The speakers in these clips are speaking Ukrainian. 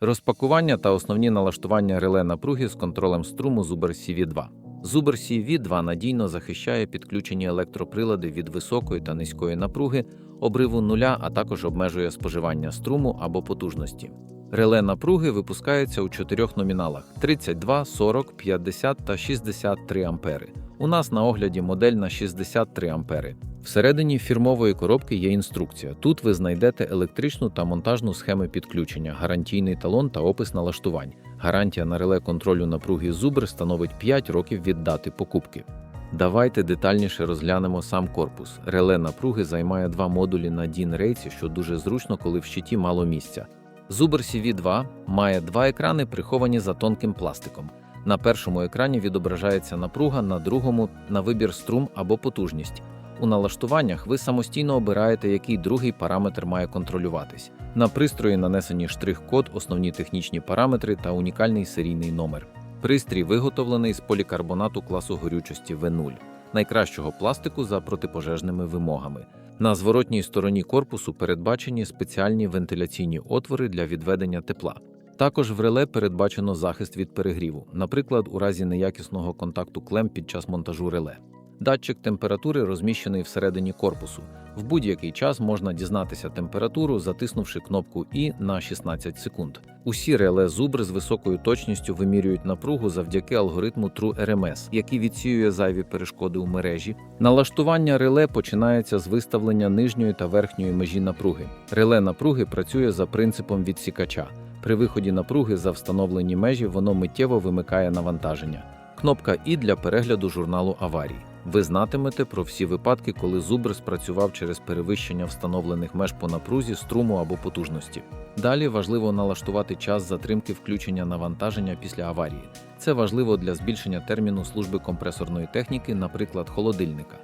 Розпакування та основні налаштування реле напруги з контролем струму Zuber CV2. Zuber CV2 надійно захищає підключені електроприлади від високої та низької напруги, обриву нуля, а також обмежує споживання струму або потужності. Реле напруги випускається у чотирьох номіналах: 32, 40, 50 та 63 ампери. У нас на огляді модель на 63 ампери. Всередині фірмової коробки є інструкція. Тут ви знайдете електричну та монтажну схеми підключення, гарантійний талон та опис налаштувань. Гарантія на реле контролю напруги Zubr становить 5 років від дати покупки. Давайте детальніше розглянемо сам корпус. Реле напруги займає два модулі на DIN рейці, що дуже зручно, коли в щиті мало місця. Zuber CV2 має два екрани, приховані за тонким пластиком. На першому екрані відображається напруга, на другому на вибір струм або потужність. У налаштуваннях ви самостійно обираєте, який другий параметр має контролюватись. На пристрої нанесені штрих-код, основні технічні параметри та унікальний серійний номер. Пристрій виготовлений з полікарбонату класу горючості В0, найкращого пластику за протипожежними вимогами. На зворотній стороні корпусу передбачені спеціальні вентиляційні отвори для відведення тепла. Також в реле передбачено захист від перегріву, наприклад, у разі неякісного контакту клем під час монтажу реле. Датчик температури розміщений всередині корпусу. В будь-який час можна дізнатися температуру, затиснувши кнопку І на 16 секунд. Усі реле Zubr з високою точністю вимірюють напругу завдяки алгоритму TrueRMS, який відсіює зайві перешкоди у мережі. Налаштування реле починається з виставлення нижньої та верхньої межі напруги. Реле напруги працює за принципом відсікача. При виході напруги за встановлені межі воно миттєво вимикає навантаження. Кнопка І для перегляду журналу аварій. Ви знатимете про всі випадки, коли зубр спрацював через перевищення встановлених меж по напрузі, струму або потужності. Далі важливо налаштувати час затримки включення навантаження після аварії. Це важливо для збільшення терміну служби компресорної техніки, наприклад, холодильника.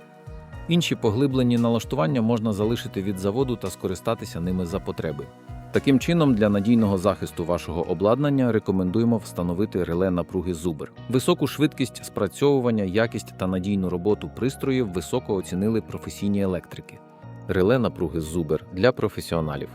Інші поглиблені налаштування можна залишити від заводу та скористатися ними за потреби. Таким чином, для надійного захисту вашого обладнання рекомендуємо встановити реле напруги Зубер. Високу швидкість спрацьовування, якість та надійну роботу пристроїв високо оцінили професійні електрики. Реле напруги Зубер для професіоналів.